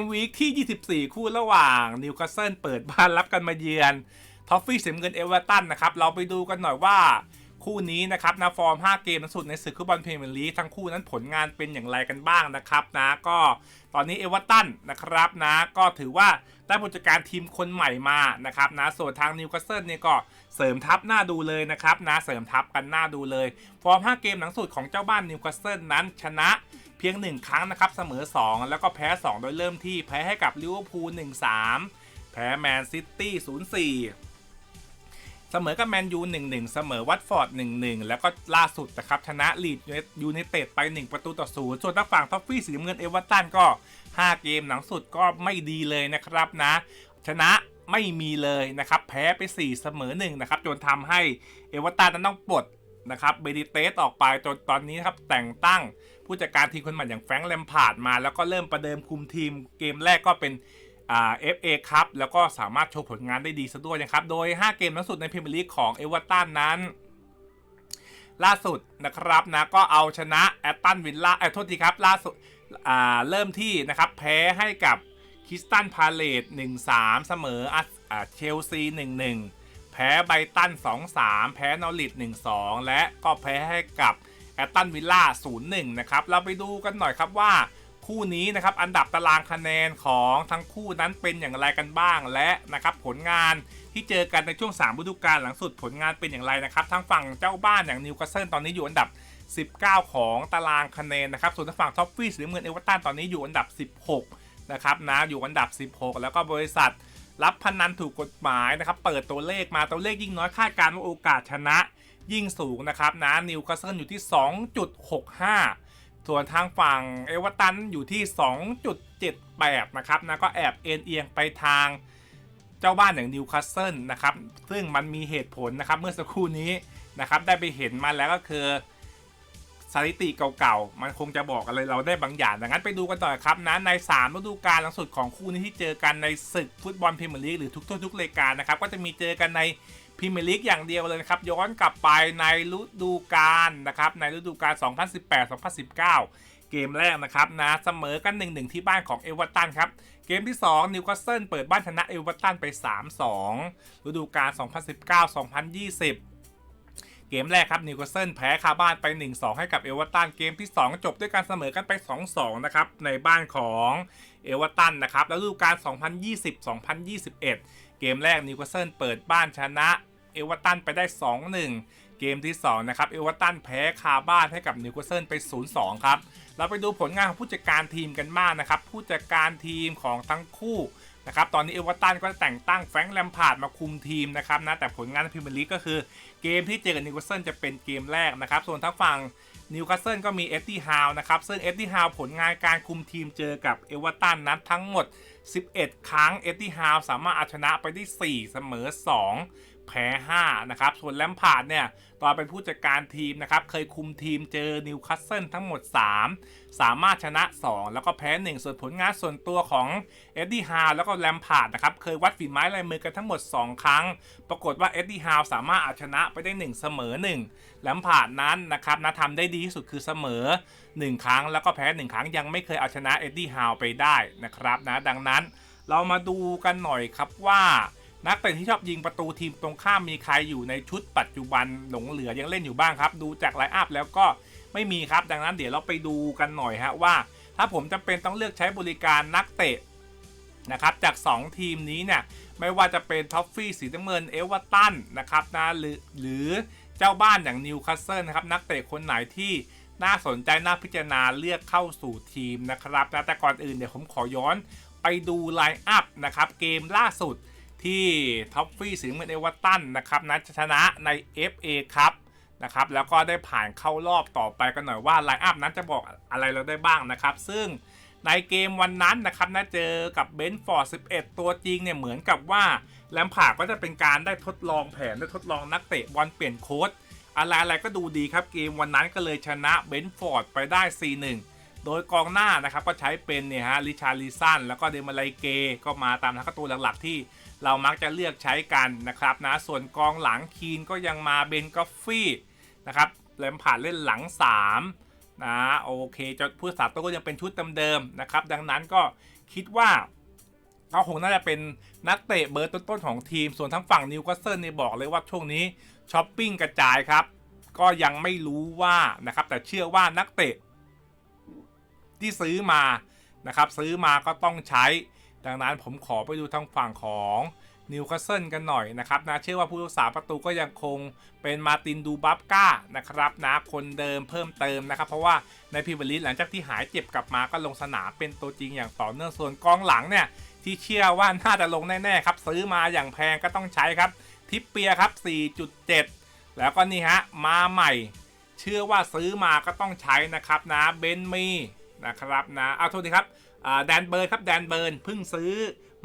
มวีคที่ 24 คู่ระหว่างนิวคาสเซิลเปิดบ้านรับกันมาเยือนทอฟฟี่เสีน้ำเงินเอเวอร์ตันนะครับ เราไปดูกันหน่อยว่าคู่นี้นะครับนะฟอร์ม 5 เกมสุดในศึกฟุตบอลพรีเมียร์ลีกทั้งคู่นั้นผลงานเป็นอย่างไรกันบ้างนะครับนะก็ตอนนี้เอเวอร์ตันนะครับนะก็ถือว่าได้ผู้จัดการทีมคนใหม่มานะครับนะส่วนทางนิวคาสเซิลเนี่ยก็เสริมทัพหน้าดูเลยนะครับนะเสริมทัพกันหน้าดูเลย ฟอร์ม 5 เกมหลังสุดของเจ้าบ้านนิวคาสเซิลนั้นชนะ เพียง 1 ครั้งนะครับเสมอ 2 แล้วก็แพ้ 2 โดยเริ่มที่แพ้ให้กับลิเวอร์พูล1-3 แพ้แมนซิตี้0-4 เสมอกับแมนยู1-1 เสมอวัตฟอร์ด 1-1 แล้วก็ล่าสุดนะครับชนะลีดยูไนเต็ดไป 1 ประตูต่อศูนย์ส่วนทางฝั่งท็อฟฟี่สีน้ำเงินเอเวอร์ตันก็ 5 เกมหลังสุดก็ไม่ดีเลยนะครับนะ ชนะไม่มีเลยนะครับ แพ้ไป 4 เสมอ1นะครับจนทำให้เอเวอร์ตันนั้นต้องปลดนะครับเบดิเตสออกไปจนตอนนี้นครับแต่งตั้ง ผู้จัดการทีมคนใหม่อย่างแฟรงค์แลมพาร์ดมา แล้วก็เริ่มประเดิมคุมทีมเกมแรกก็เป็นเอ่า FA ครับแล้วก็สามารถโชว์ผลงานได้ดีซะด้วยนะครับ โดย 5 เกมล่าสุดในพรีเมียร์ลีกของเอเวอร์ตันนั้น ล่าสุดนะครับนะก็เอาชนะแอตตันวิลล่าเอ้โทษทีครับล่าสุดเริ่มที่นะครับแพ้ให้กับคริสตันพาเลต1-3 เสมออ่าเชลซี 1-1 แพ้ไบตัน 2-3 แพ้นอริท1-2 และก็แพ้ให้กับ แอตตันวิลล่า0-1 นะครับ เราไปดูกันหน่อยครับว่าคู่นี้นะครับอันดับตารางคะแนนของทั้งคู่นั้นเป็นอย่างไรกันบ้างและนะครับผลงานที่เจอกันในช่วง3ฤดูกาลหลังสุดผลงานเป็นอย่างไรนะครับทั้งฝั่งเจ้าบ้านอย่างนิวคาสเซิลตอนนี้อยู่อันดับ 19 ของตารางคะแนนนะครับส่วนทางฝั่งท็อฟฟี่สีเงินเอเวอร์ตันตอนนี้อยู่อันดับ 16 นะครับนะอยู่อันดับ 16 แล้วก็บริษัทรับพนันถูกกฎหมายนะครับเปิดตัวเลขมาตัวเลขยิ่งน้อยคาดการณ์ว่าโอกาสชนะ ยิ่งสูงนะครับนะนิวคาสเซิลอยู่ที่ 2.65 ส่วนทางฝั่งเอเวอร์ตันอยู่ที่ 2.78 นะครับนะก็แอบเอ็นเอียงไปทางเจ้าบ้านอย่างนิวคาสเซิลนะครับซึ่งมันมีเหตุผลนะครับเมื่อสักครู่นี้นะครับได้ไปเห็นมาแล้วก็คือสถิติเก่าๆ มันคงจะบอกอะไรเราได้บางอย่าง ดังนั้นไปดูกันต่อครับนะใน3ฤดูกาลหลังสุดของคู่นี้ที่เจอกันในศึกฟุตบอลพรีเมียร์ลีกหรือทุกๆทุกรายการนะครับ ก็จะมีเจอกันใน พรีเมียร์ลีกอย่างเดียวเลยนะครับ ย้อนกลับไปในฤดูกาลนะครับ ในฤดูกาล 2018-2019 เกมแรกนะครับนะเสมอกัน 1-1 ที่บ้านของเอเวอร์ตันครับ เกมที่ 2 นิวคาสเซิลเปิดบ้านชนะเอเวอร์ตันไป 3-2 ฤดูกาล 2019-2020เกมแรกครับนิวคาสเซิลแพ้คาบ้านไป 1-2 ให้กับเอเวอร์ตันเกมที่ 2 จบด้วยการเสมอกันไป 2-2 นะครับ ในบ้านของเอเวอร์ตันนะครับแล้วฤดูกาล 2020-2021 เกมแรกนิวคาสเซิลเปิดบ้านชนะ เอเวอร์ตันไปได้ 2-1 เกมที่ 2 นะครับ เอเวอร์ตันแพ้คาบ้านให้กับนิวคาสเซิลไป 0-2 ครับ เราไปดูผลงานของผู้จัดการทีมกันบ้างนะครับ ผู้จัดการทีมของทั้งคู่นะครับ ตอนนี้เอเวอร์ตันก็แต่งตั้งแฟรงค์แลมพาร์ดมาคุมทีมนะครับนะ แต่ผลงานในพรีเมียร์ลีกก็คือเกมที่เจอกับนิวคาสเซิลจะเป็นเกมแรกนะครับ ส่วนทั้งฝั่งนิวคาสเซิลก็มีเอ็ดดี้ฮาวนะครับ ซึ่งเอ็ดดี้ฮาวผลงานการคุมทีมเจอกับเอเวอร์ตันนั้นทั้งหมด 11 ครั้งเอ็ดดี้ฮาวสามารถเอาชนะไปได้ 4 เสมอ 2 แพ้ 5 นะครับ ส่วนแลมพาร์ดเนี่ย ตอนเป็นผู้จัดการทีมนะครับ เคยคุมทีมเจอนิวคาสเซิลทั้งหมด 3 สามารถชนะ 2 แล้วก็แพ้ 1 ส่วนผลงานส่วนตัวของเอ็ดดี้ฮาวแล้วก็แลมพาร์ดนะครับ เคยวัดฝีไม้ลายมือกันทั้งหมด 2 ครั้ง ปรากฏว่าเอ็ดดี้ฮาวสามารถเอาชนะไปได้ 1 เสมอ 1 แลมพาร์ดนั้นนะครับนะทำได้ดีที่สุดคือเสมอ 1 ครั้งแล้วก็แพ้ 1 ครั้งยังไม่เคยเอาชนะเอ็ดดี้ฮาวไปได้นะครับนะดังนั้นเรามาดูกันหน่อยครับว่า นักเตะที่ชอบยิงประตูทีมตรงข้ามมีใครอยู่ในชุดปัจจุบันหลงเหลือยังเล่นอยู่บ้างครับ ดูจากไลน์อัพแล้วก็ไม่มีครับ ดังนั้นเดี๋ยวเราไปดูกันหน่อยฮะว่า ถ้าผมจำเป็นต้องเลือกใช้บริการนักเตะนะครับจาก 2 ทีมนี้เนี่ยไม่ว่าจะเป็นท็อฟฟี่สีน้ำเงินเอเวอร์ตันนะครับนะหรือหรือเจ้าบ้านอย่างนิวคาสเซิลนะครับนักเตะคนไหนที่น่าสนใจน่าพิจารณาเลือกเข้าสู่ทีมนะครับนะแต่ก่อนอื่นเดี๋ยวผมขอย้อนไปดูไลน์อัพนะครับเกมล่าสุด ที่ท็อฟฟี่สีน้ำเงินเอเวอร์ตันนะครับนะชนะใน FA ครับนะครับแล้วก็ได้ผ่านเข้ารอบต่อไปกันหน่อยว่าไลน์อัพนั้นจะบอกอะไรเราได้บ้างนะครับ ซึ่งในเกมวันนั้นนะครับนะเจอกับเบนฟอร์ด11 ตัวจริงเนี่ยเหมือนกับว่าแลมพาร์ก็จะเป็นการได้ทดลองแผนได้ทดลองนักเตะบอลเปลี่ยนโค้ดอะไรอะไรก็ดูดีครับเกมวันนั้นก็เลยชนะเบนฟอร์ดไปได้ 4-1 โดยกองหน้านะครับก็ใช้เป็นเนี่ยฮะริชาร์ลิสันแล้วก็เดมาไลเกก็มาตามทักตัวหลักๆ ที่เรามักจะเลือกใช้กันนะครับนะส่วนกองหลังคีนก็ยังมาเบนกอฟฟี่นะครับแลมผ่านเล่นหลัง 3 นะโอเคจะผู้สาตัวก็ยังเป็นชุดเดิมๆนะครับ ดังนั้นก็คิดว่าเขาคงน่าจะเป็นนักเตะเบอร์ต้นๆของทีม ส่วนทั้งฝั่งนิวคาสเซิลเนี่ยบอกเลยว่าช่วงนี้ช้อปปิ้งกระจายครับ ก็ยังไม่รู้ว่านะครับแต่เชื่อว่านักเตะ ที่ซื้อมานะครับซื้อมาก็ต้องใช้ ดังนั้นผมขอไปดูทางฝั่งของนิวคาสเซิลกันหน่อยนะครับนะเชื่อว่าผู้รักษาประตูก็ยังคงเป็นมาตินดูบับก้านะครับนะคนเดิมเพิ่มเติมนะครับ เพราะว่าในพรีเมียร์ลีกหลังจากที่หายเจ็บกลับมาก็ลงสนามเป็นตัวจริงอย่างต่อเนื่องส่วนกองหลังเนี่ย ที่เชื่อว่าน่าจะลงแน่ๆครับ ซื้อมาอย่างแพงก็ต้องใช้ครับ ทิปเปียครับ 4.7 แล้วก็นี่ฮะมาใหม่ เชื่อว่าซื้อมาก็ต้องใช้นะครับนะเบนมี นะครับนะเอาโทษทีครับแดนเบิร์นครับแดนเบิร์นเพิ่งซื้อ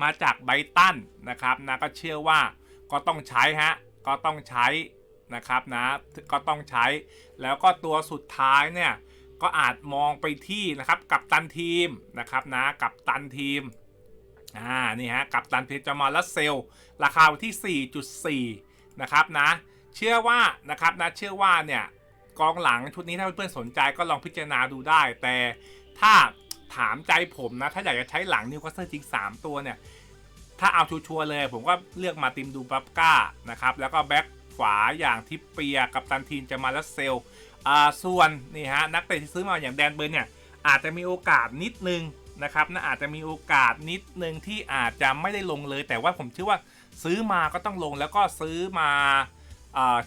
มาจากไบตันนะครับนะก็เชื่อว่าก็ต้องใช้ฮะก็ต้องใช้นะครับนะก็ต้องใช้แล้วก็ตัวสุดท้ายเนี่ยก็อาจมองไปที่นะครับกับตันทีมนะครับนะกับตันทีมอ่านี่ฮะกับตันเพจมาลัสเซลราคาที่ 4.4 นะครับนะเชื่อว่านะครับนะเชื่อว่าเนี่ยกองหลังชุดนี้ถ้าเพื่อนๆสนใจก็ลองพิจารณาดูได้ แต่ ถ้าถามใจผมนะ ถ้าอยากจะใช้หลังนิวคาสเซิลจริง 3 ตัวเนี่ย ถ้าเอาชัวร์เลย ผมก็เลือกมาติมดูบับก้านะครับ แล้วก็แบ็คขวาอย่างทิปเปียกับตันทีนจะมาลัสเซลอ่าส่วนนี่ฮะนักเตะที่ซื้อมาอย่างแดนเบิร์นเนี่ยอาจจะมีโอกาสนิดนึงนะครับนะอาจจะมีโอกาสนิดนึงที่อาจจะไม่ได้ลงเลย แต่ว่าผมเชื่อว่าซื้อมาก็ต้องลงแล้วก็ซื้อมา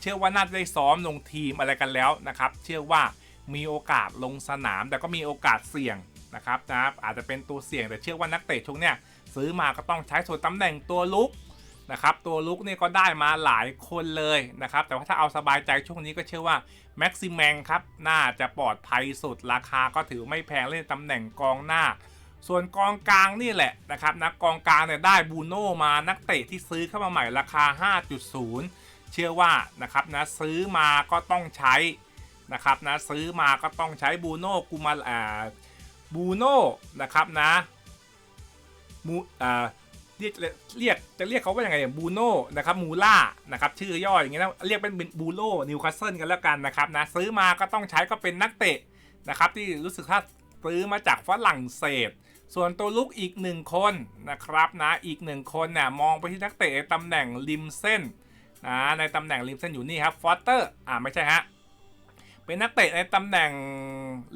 เชื่อว่าน่าจะได้ซ้อมลงทีมอะไรกันแล้วนะครับ เชื่อว่า มีโอกาสลงสนาม แต่ก็มีโอกาสเสี่ยงนะครับนะอาจจะเป็นตัวเสี่ยงแต่เชื่อว่านักเตะช่วงเนี้ยซื้อมาก็ต้องใช้ส่วนตำแหน่งตัวลุกนะครับตัวลุกนี่ก็ได้มาหลายคนเลยนะครับแต่ว่าถ้าเอาสบายใจช่วงนี้ก็เชื่อว่าแม็กซิแมงครับน่าจะปลอดภัยสุดราคาก็ถือไม่แพงเล่นตำแหน่งกองหน้า ส่วนกองกลางนี่แหละนะครับนะกองกลางเนี่ยได้บูโน่มานักเตะที่ซื้อเข้ามาใหม่ราคา 5.0 เชื่อว่านะครับนะซื้อมาก็ต้องใช้ นะครับนะซื้อมาก็ต้องใช้บูโน่กูมาอ่าบูโน่นะครับนะมูอ่าเรียกเรียกจะเรียกเขาว่าอย่างไงบูโน่นะครับมูล่านะครับชื่อย่ออย่างเงี้ยนะเรียกเป็นบูโน่นิวคาสเซิลกันแล้วกันนะครับนะซื้อมาก็ต้องใช้ก็เป็นนักเตะนะครับที่รู้สึกถ้าซื้อมาจากฝรั่งเศส ส่วนตัวลุกอีกหนึ่งคนนะครับนะอีกหนึ่งคนเนี่ยมองไปที่นักเตะตำแหน่งริมเส้นนะในตำแหน่งริมเส้นอยู่นี่ครับฟอสเตอร์อ่าไม่ใช่ฮะ เป็นนักเตะในตำแหน่ง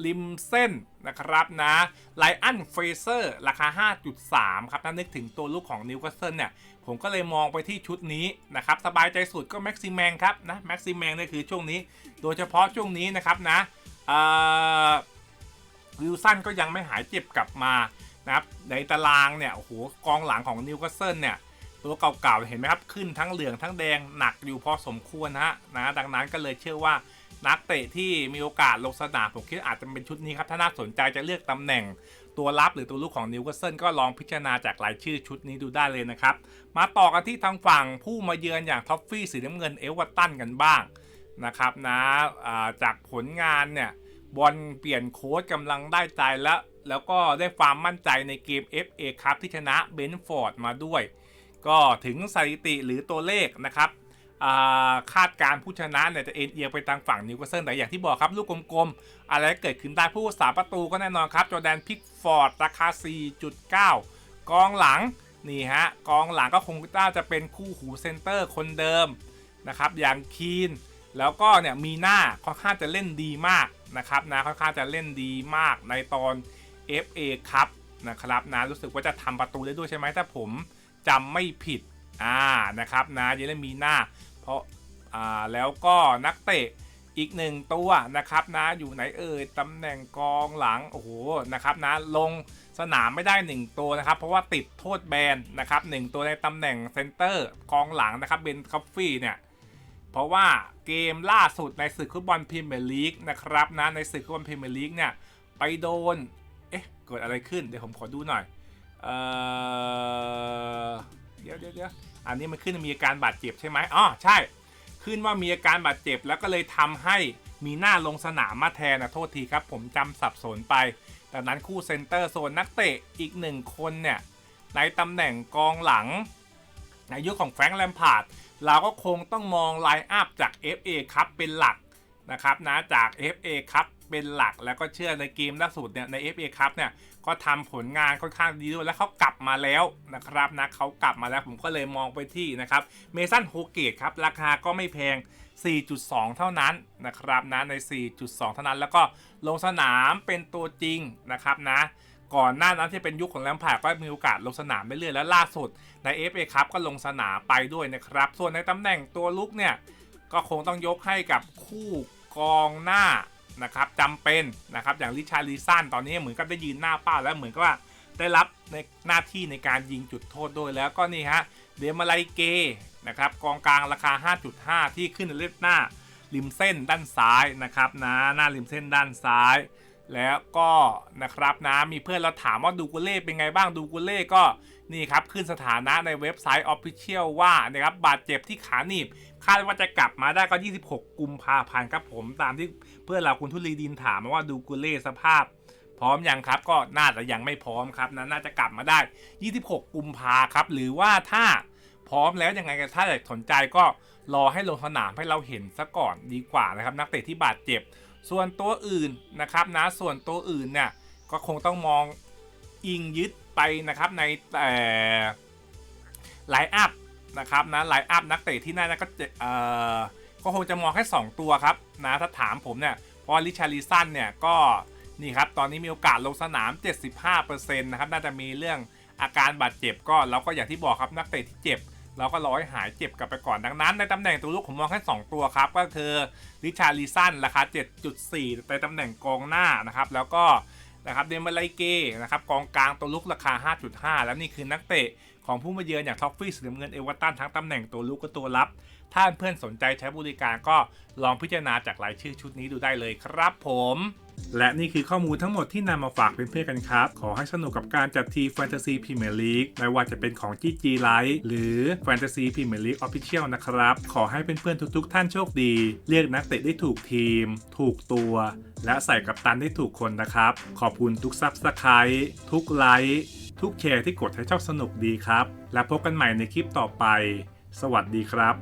ริมเส้นนะครับนะไลอันเฟเซอร์ราคา 5.3 ครับถ้านึกถึงตัวลูกของนิวคาสเซิลเนี่ย ผมก็เลยมองไปที่ชุดนี้นะครับ สบายใจสุดก็แม็กซิแมงครับนะแม็กซิแมงนี่คือช่วงนี้ โดยเฉพาะช่วงนี้นะครับนะวิลสันก็ยังไม่หายเจ็บกลับมานะครับในตารางเนี่ยโอ้โหกองหลังของนิวคาสเซิลเนี่ยตัวเก่าๆเห็นไหมครับ ขึ้นทั้งเหลืองทั้งแดงหนักอยู่พอสมควรนะฮะนะดังนั้นก็เลยเชื่อว่า นักเตะที่มีโอกาสลงสนามผมคิดอาจจะเป็นชุดนี้ครับ ถ้าน่าสนใจจะเลือกตำแหน่งตัวรับหรือตัวลูกของนิวคาสเซิลก็ลองพิจารณาจากรายชื่อชุดนี้ดูได้เลยนะครับ มาต่อกันที่ทางฝั่งผู้มาเยือนอย่างท็อฟฟี่สีน้ำเงินเอเวอร์ตันกันบ้างนะครับนะจากผลงานเนี่ยบอลเปลี่ยนโค้ดกำลังได้ใจแล้ว แล้วก็ได้ความมั่นใจในเกม FA ครับที่ชนะเบนฟอร์ดมาด้วย ก็ถึงสถิติหรือตัวเลขนะครับ คาดการ์ผู้ชนะเนี่ยจะเอ็นเอียงไปทางฝั่งนิวคาสเซิลแต่อย่างที่บอกครับ ลูกกลมๆ อะไรเกิดขึ้นได้ผู้สาประตูก็แน่นอนครับ จอแดนพิกฟอร์ด ราคา 4.9 กองหลัง นี่ฮะ กองหลังก็คงน่าจะเป็นคู่หูเซนเตอร์คนเดิมนะครับอย่างคีน แล้วก็เนี่ยมีหน้าค่อนข้างจะเล่นดีมากนะครับนะค่อนข้างจะเล่นดีมากในตอน FA ครับนะครับนะรู้สึกว่าจะทำประตูได้ด้วยใช่ไหมถ้าผมจำไม่ผิดอ่านะครับนะเยเลมีหน้า ราะอ่าแล้วก็นักเตะอีกหนึ่งตัวนะครับนะอยู่ไหนเอ่ยตำแหน่งกองหลังโอ้โหนะครับนะลงสนามไม่ได้ 1 ตัวนะครับ เพราะว่าติดโทษแบนนะครับหนึ่งตัวในตำแหน่งเซนเตอร์กองหลังนะครับเบนคอฟฟี่เนี่ยเพราะว่าเกมล่าสุดในศึกฟุตบอลพรีเมียร์ลีกนะครับนะในศึกฟุตบอลพรีเมียร์ลีกเนี่ยไปโดนเอ๊ะเกิดอะไรขึ้นเดี๋ยวผมขอดูหน่อยเอ่อ เดี๋ยวเดี๋ยวเดี๋ยวอันนี้มันขึ้นมีอาการบาดเจ็บใช่ไหมอ๋อใช่ ขึ้นว่ามีอาการบาดเจ็บแล้วก็เลยทำให้มีหน้าลงสนามมาแทนนะโทษทีครับ ผมจำสับสนไปดังนั้นคู่เซนเตอร์โซนนักเตะอีกหนึ่งคนเนี่ยในตำแหน่งกองหลัง ในยุคของแฟรงค์แลมพาร์ดเราก็คงต้องมองไลน์อัพจาก FA ครับเป็นหลักนะครับนะจาก FA ครับ เป็นหลัก แล้วก็เชื่อในเกมล่าสุดเนี่ยใน FA ครับเนี่ยก็ทำผลงานค่อนข้างดีด้วยแล้วเขากลับมาแล้วนะครับนะเขากลับมาแล้วผมก็เลยมองไปที่นะครับเมสันโฮเกตครับราคาก็ไม่แพง 4.2 เท่านั้นนะครับนะใน 4.2 เท่านั้น แล้วก็ลงสนามเป็นตัวจริงนะครับนะก่อนหน้านั้นที่เป็นยุคของแลมพาร์ดก็มีโอกาสลงสนามไปเรื่อยแล้วล่าสุดใน FA ครับก็ลงสนามไปด้วยนะครับ ส่วนในตำแหน่งตัวลุกเนี่ย ก็คงต้องยกให้กับคู่กองหน้า นะครับจำเป็นนะครับอย่างลิชาร์ลีซันตอนนี้เหมือนกับได้ยืนหน้าเป้าแล้วเหมือนกับว่าได้รับในหน้าที่ในการยิงจุดโทษด้วยแล้วก็นี่ฮะเดมาไลเกนะครับกองกลางราคา 5.5 ที่ขึ้นในเล็บหน้าริมเส้นด้านซ้ายนะครับนะหน้าริมเส้นด้านซ้าย แล้วก็นะครับนะมีเพื่อนเราถามว่าดูกุเล่เป็นไงบ้างดูกุเล่ก็นี่ครับขึ้นสถานะในเว็บไซต์ Official ว่านะครับบาดเจ็บที่ขาหนีบคาดว่าจะกลับมาได้ก็ 26 กุมภาพันธ์ครับผมตามที่เพื่อนเราคุณทุลีดินถามมาว่าดูกุเล่สภาพ พร้อมยังครับ ก็น่าจะยังไม่พร้อมครับนะน่าจะกลับมาได้ 26 กุมภาครับหรือว่าถ้าพร้อมแล้วยังไงก็ถ้าอยากสนใจก็รอให้ลงสนามให้เราเห็นซะก่อนดีกว่านะครับนักเตะที่บาดเจ็บ ส่วนตัวอื่นนะครับนะส่วนตัวอื่นเนี่ยก็คงต้องมองอิงยึดไปนะครับในแต่ไลน์อัพนะครับนะไลน์อัพนักเตะที่น่าจะก็จะเอ่อก็คงจะมองแค่ 2 ตัวครับนะถ้าถามผมเนี่ยพราะลิชาริสันเนี่ยก็นี่ครับตอนนี้มีโอกาสลงสนาม 75%นะครับน่าจะมีเรื่องอาการบาดเจ็บก็เราก็อย่างที่บอกครับนักเตะที่เจ็บ เราก็รอให้หายเจ็บกลับไปก่อนดังนั้นในตำแหน่งตัวลุกผมมองแค่2ตัวครับ ก็คือริชาร์ลิสันราคา 7.4 ในตำแหน่งกองหน้านะครับ แล้วก็นะครับเดมเบลไลเก้นะครับกองกลางตัวลุกราคา 5.5 แล้วนี่คือนักเตะของผู้มาเยือนอย่างท็อฟฟี่สีน้ำเงินเอเวอร์ตันทั้งตำแหน่งตัวลุกกับตัวรับ ถ้าเพื่อนสนใจใช้บริการก็ลองพิจารณาจากรายชื่อชุดนี้ดูได้เลยครับผม และนี่คือข้อมูลทั้งหมดที่นำมาฝากเพื่อนๆกันครับ ขอให้สนุกกับการจัดทีแฟนตาซีพรีเมียร์ลีกไม่ว่าจะเป็นของ GG Live หรือแฟนตาซีพรีเมียร์ลีกออฟฟิเชียลนะครับ ขอให้เพื่อนๆทุกๆ ท่านโชคดี เรียกนักเตะได้ถูกทีม ถูกตัว และใส่กับตันได้ถูกคนนะครับ ขอบคุณทุกซับสไครต์ทุกไลค์ทุกแชร์ที่กดให้ชอบสนุกดีครับ และพบกันใหม่ในคลิปต่อไป สวัสดีครับ